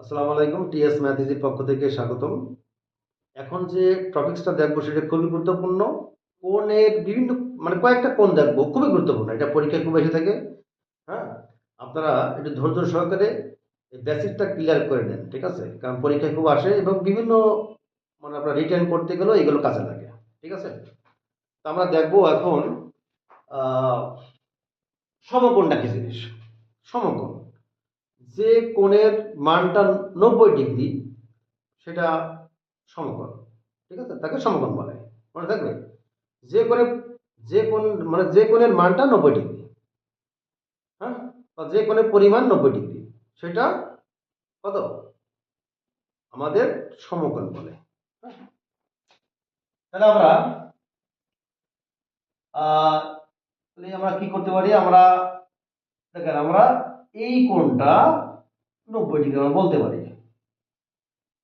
আসসালামু আলাইকুম, টিএস ম্যাথিজের পক্ষ থেকে স্বাগতম। এখন যে টপিক্সটা দেখব সেটা খুবই গুরুত্বপূর্ণ। কোণের বিভিন্ন মানে কয়েকটা কোণ দেখব, খুবই গুরুত্বপূর্ণ। এটা পরীক্ষায় খুব এসে থাকে হ্যাঁ? আপনারা একটু ধৈর্য সহকারে বেসিকটা ক্লিয়ার করে নেন, ঠিক আছে? কারণ পরীক্ষায় খুব আসে এবং বিভিন্ন মানে আপনার রিটার্ন করতে গেলেও এগুলো কাজে লাগে, ঠিক আছে? তো আমরা দেখব এখন সমকোণটা কি জিনিস? সমকোণ। যে কোণের মানটা নব্বই ডিগ্রি, সেটা সমকোণ, ঠিক আছে? তাকে সমকোণ বলে। মনে থাকবে? যে কোণে, যে কোণ মানে যে কোণের মানটা নব্বই ডিগ্রি হ্যাঁ? বা যে কোণের পরিমাণ নব্বই ডিগ্রি, সেটা কত? আমাদের সমকোণ বলে। হ্যাঁ? তাহলে আমরা আমরা কি করতে পারি? আমরা, দেখেন, আমরা এই কোণটা নব্বই ডিগ্রি আমরা বলতে পারি।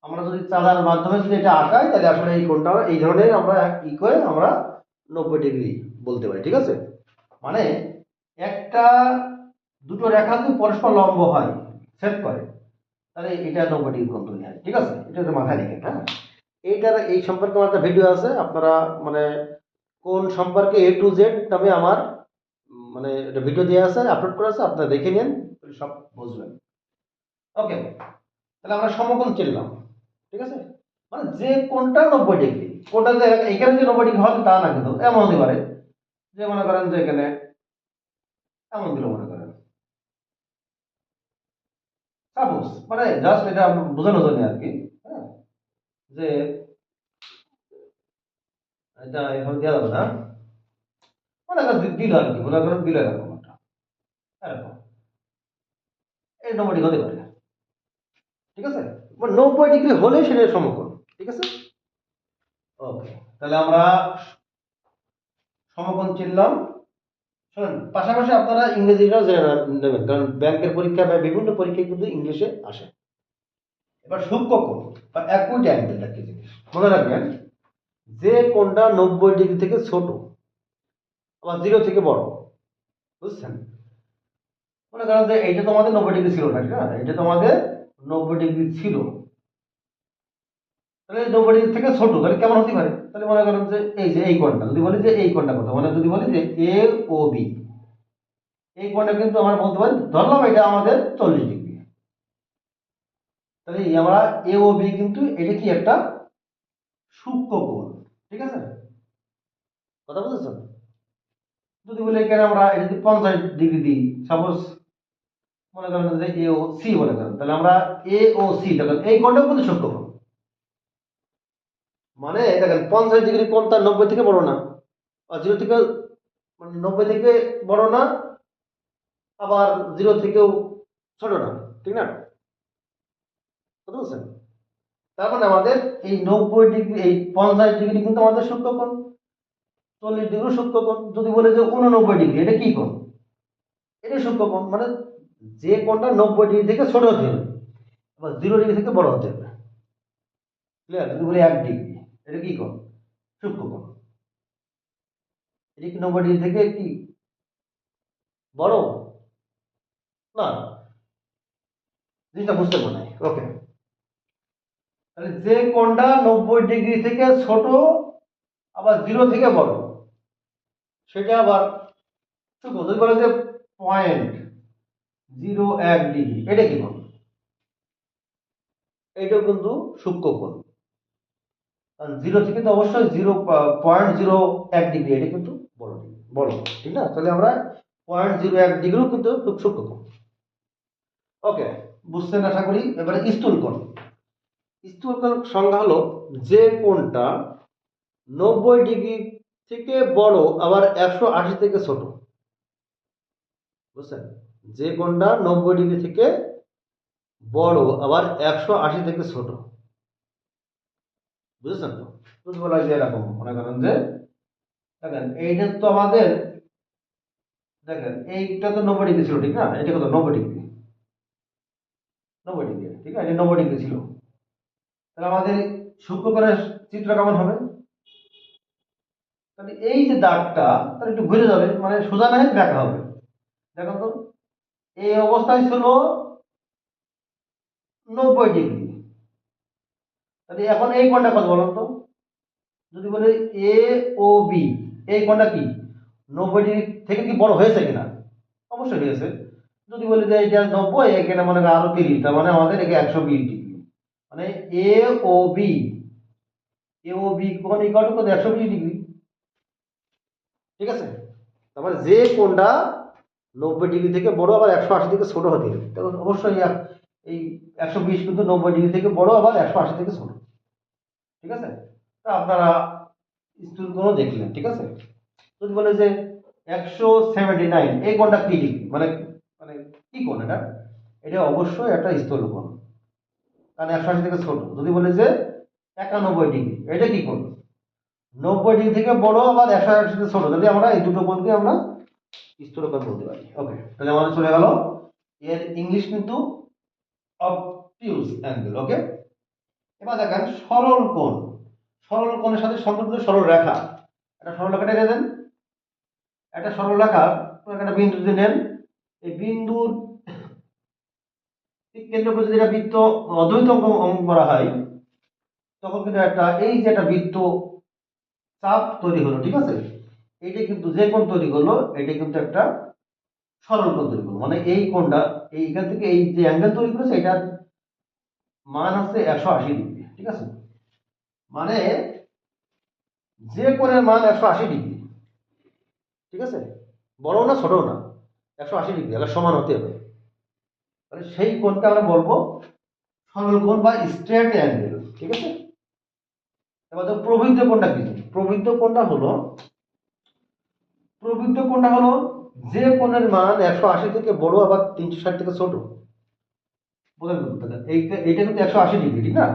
আমরা যদি চাঁদার মাধ্যমে যদি এটা আঁকাই, তাহলে আসলে এই কোণটা এই ধরনের আমরা ই করে আমরা নব্বই ডিগ্রি বলতে পারি, ঠিক আছে? মানে একটা দুটো রেখা যদি পরস্পর লম্ব হয়, সেট করে, তাহলে এটা নব্বই ডিগ্রি কোণ তৈরি হয়, ঠিক আছে? এটা মাথায় রেখে হ্যাঁ? এইটার এই সম্পর্কে আমার একটা ভিডিও আছে, আপনারা মানে কোন সম্পর্কে এ টু জেড নামে আমার মানে এটা ভিডিও দেওয়া আছে আপলোড করা আছে, আপনারা দেখে নিন। সব বুঝবেন। ওকে তাহলে আমরা সমকোণ চিনলাম ঠিক আছে? মানে যে কোনটা নব্বই ডিগ্রি, কোনটা যে এখানে যে নব্বই ডিগ্রি হবে তা না কিন্তু, এমন হতে পারে। যে মনে করেন যে এখানে, এমন দিল মনে করেন। সাপোজ মানে জাস্ট এটা বোঝানোর জন্য আর কি হ্যাঁ? যে এটা এভাবে দেওয়া যাবে না। মনে করেন দিল আর কি, মনে করেন দিল এরকম। ডিগ্রি হতে পারে। ঠিক আছে? নব্বই ডিগ্রি হলে সেটা সমকোণ। ঠিক আছে? ওকে তাহলে আমরা সমকোণ চিনলাম। শোনেন, পাশাপাশি আপনারা ইংরেজিটাও নেবেন কারণ ব্যাংকের পরীক্ষা বা বিভিন্ন পরীক্ষায় কিন্তু ইংলিশে আসে। এবার সূক্ষ্মকোণ বা অ্যাকুইট অ্যাঙ্গেলটা কি জিনিস। মনে রাখবেন, যে কোণটা নব্বই ডিগ্রি থেকে ছোট, আবার জিরো থেকে বড়, বুঝছেন? মনে করেন যে এইটা তো আমাদের নব্বই ডিগ্রি ছিল না, ঠিক না এটা তো আমাদের নব্বই ডিগ্রি ছিল। তাহলে নব্বই ডিগ্রি থেকে ছোট, তাহলে কেমন হতে পারে? তাহলে মনে করেন যে এই যে এই কোণটা, যদি বলি যে এই কোণটা কত? মানে যদি বলি যে এ ও বি এই কোণটা কিন্তু আমরা বলতে পারি, ধরলাম এটা আমাদের চল্লিশ ডিগ্রি। তাহলে আমরা এ ও বি কিন্তু এটা কি একটা সূক্ষ্ম কোণ, ঠিক আছে? কথা বুঝেছেন যদি বলি এখানে আমরা এটা যদি পঞ্চাশ ডিগ্রি দিই সাপোজ মনে করেন যে এ ও সি মনে করেন। তাহলে আমরা এ ও সি দেখেন, এই কোণটাও কিন্তু সূক্ষ্ম কোণ মানে দেখেন, পঞ্চাশ ডিগ্রি কোণ তার নব্বই থেকে বড় না। জিরো থেকে মানে নব্বই থেকে বড় না, আবার জিরো থেকেও ছোট না, ঠিক না? কথা বলছেন তার মানে আমাদের এই নব্বই ডিগ্রি এই পঞ্চাশ ডিগ্রি কিন্তু আমাদের সূক্ষ্মকোণ চল্লিশ ডিগ্রি সূক্ষ্মকোণ যদি বলে যে উননব্বই ডিগ্রি এটা কি কোণ? এটা সূক্ষ্মকোণ মানে যে কোণটা নব্বই ডিগ্রি থেকে ছোট হতে হবে আবার জিরো ডিগ্রি থেকে বড় হতে হবে। ক্লিয়ার যদি বলি এক ডিগ্রি, এটা কি কোণ? সূক্ষ্মকোণ এটা কি নব্বই ডিগ্রি থেকে কি বড়? না। জিনিসটা বুঝতে পারে ওকে তাহলে যে কোণটা নব্বই ডিগ্রি থেকে ছোট, আবার জিরো থেকে বড়, সেটা আবার সূক্ষ্ম। যদি বলে যে পয়েন্ট জিরো এক ডিগ্রি। এটা কি কোণ এটাও কিন্তু সূক্ষ্ম কোণ জিরো থেকে তো অবশ্যই জিরো পয়েন্ট জিরো এক ডিগ্রি, এটা কিন্তু বড় বড় ঠিক না? তাহলে আমরা পয়েন্ট জিরো এক ডিগ্রিও কিন্তু খুব সূক্ষ্ম কোণ ওকে বুঝতেন আশা করি? এবারে স্থূল কোণ। স্থূল সংজ্ঞা হলো যে কোণটা নব্বই ডিগ্রি থেকে বড়, আবার একশো আশি থেকে ছোট। বুঝছেন? যে কোণটা নব্বই ডিগ্রি থেকে বড়, আবার একশো আশি থেকে ছোট। বুঝেছেন তো? বলা যে এরকম, মনে করেন যে, দেখেন, এইটা তো আমাদের, দেখেন, এইটা তো নব্বই ডিগ্রি ছিল, ঠিক না? এটা কত? নব্বই ডিগ্রি। নব্বই ডিগ্রি, ঠিক আছে নব্বই ডিগ্রি ছিল। তাহলে আমাদের সূক্ষ্মকোণের চিত্র কেমন হবে? তাহলে এই যে দাগটা, তাহলে একটু ঘুরে যাবে মানে সোজা না ব্যাকা হবে। দেখো তো এই অবস্থায় ছিল নব্বই ডিগ্রি। তাহলে এখন এই কোণটা কত বলুন তো? যদি বলি এ ও বি এই কোণটা কি? নব্বই ডিগ্রি থেকে কি বড় হয়েছে কিনা? অবশ্যই হয়েছে। যদি বলি যে এটা নব্বই, এখানে মনে করেন আরও তিরিশ, তার মানে আমাদের এখানে একশো বিশ ডিগ্রি। মানে এ ও বি এ ও বি কত? একশো বিশ ডিগ্রি। ঠিক আছে? তার মানে যে কোণটা নব্বই ডিগ্রি থেকে বড়, আবার একশো আশি থেকে ছোট হতে হবে। তখন অবশ্যই এই একশো বিশ কিন্তু নব্বই ডিগ্রি থেকে বড়, আবার একশো আশি থেকে ছোট। ঠিক আছে? তা আপনারা স্টুলগুলো দেখলেন, ঠিক আছে? যদি বলে যে একশো সেভেন্টি নাইন, এই কোণটা কি ডিগ্রি? মানে মানে কি কোণ এটা? এটা অবশ্যই একটা স্থল কোণ। কারণ একশো আশি থেকে ছোট। যদি বলে যে একানব্বই ডিগ্রি, এটা কি কোণ? নব্বই ডিগ্রি থেকে বড়, আবার একশো আশি থেকে ছোট। যদি আমরা এই দুটো কোণকে আমরা স্থূলকোণ বলতে পারি। ওকে তাহলে আমাদের চলে গেল। এর ইংলিশ কিন্তু অবটিউস অ্যাঙ্গেল ওকে এবার দেখেন সরল কোণ। সরল কোণের সাথে সম্পর্কিত সরল রেখা। একটা সরল রেখা টেনে দেন। একটা সরল রেখা একটা বিন্দু যদি নেন, এই বিন্দুর কেন্দ্র করে যদি একটা বৃত্ত অদ্বৈত অঙ্ক অঙ্কন করা হয়, তখন কিন্তু একটা এই যে একটা বৃত্ত চাপ তৈরি হলো, ঠিক আছে? এটা কিন্তু যে কোণ তৈরি করল এটা কিন্তু একটা সরল কোণ তৈরি করল। মানে এই কোণটা এইখান থেকে এই যে অ্যাঙ্গেল তৈরি করেছে, এটার মান হচ্ছে একশো আশি ডিগ্রি, ঠিক আছে? মানে যে কোণের মান একশো আশি ডিগ্রি, ঠিক আছে? বড় না ছোট না, একশো আশি ডিগ্রি, এগুলো সমান হতে হবে। তাহলে সেই কোণকে আমরা বলব সরল কোণ বা স্ট্রেট অ্যাঙ্গেল, ঠিক আছে? এবার তো প্রবৃদ্ধ কোণটা কি? প্রবৃদ্ধ কোণটা হলো প্রবৃদ্ধ কোণটা হলো? যে কোণের মান একশো আশি থেকে বড় আবার তিনশো ষাট থেকে ছোট। এইটা এইটা কিন্তু একশো আশি ডিগ্রি, ঠিক না?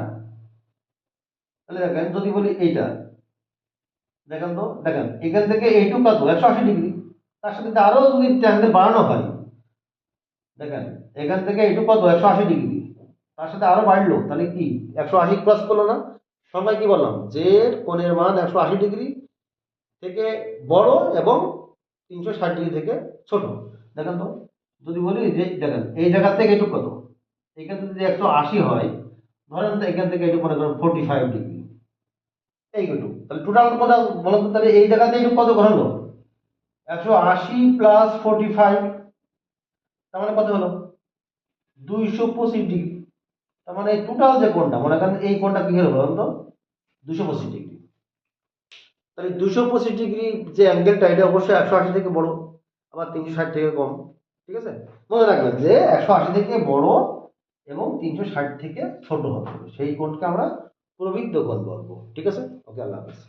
তাহলে দেখেন, যদি বলি এইটা, দেখেন তো, দেখেন, এখান থেকে এইটুকু কত একশো আশি ডিগ্রি। তার সাথে যদি আরও যদি অ্যাঙ্গেল বাড়ানো হয়, দেখেন, এখান থেকে এইটুকু কত একশো আশি ডিগ্রি। তার সাথে আরও বাড়লো, তাহলে কি? একশো আশি ক্রস করল না? সবাই কি বললাম, যে কোণের মান একশো আশি ডিগ্রি থেকে বড় এবং তিনশো ষাট ডিগ্রি থেকে ছোট। দেখেন তো, যদি বলি যে, দেখেন, এই জায়গা থেকে এটুকু কত? এখান থেকে যদি একশো আশি হয়, ধরেন তো এখান থেকে এটুকু মনে করেন ফোর্টি ফাইভ ডিগ্রি এইটুকু তাহলে টোটাল কত বলেন তো, তাহলে এই জায়গাতে এটুকু কত গ্রহণ হলো একশো আশি প্লাস ফোর্টি ফাইভ তার মানে কত হলো? দুইশো পঁচিশ ডিগ্রি। তার মানে টোটাল যে কোণটা, মনে করেন এই কোনটা কি হলো বলুন তো? দুশো পঁচিশ ডিগ্রি। তাহলে দুশো পঁচিশ ডিগ্রি যে অ্যাঙ্গেলটা এটা অবশ্যই একশো আশি থেকে বড়, আবার তিনশো ষাট থেকে কম, ঠিক আছে? মনে রাখবেন যে একশো আশি থেকে বড় এবং তিনশো ষাট থেকে ছোট হবে, সেই কোণকে আমরা প্রবৃদ্ধ কোণ বলব, ঠিক আছে? ওকে, আল্লাহ হাফেজ।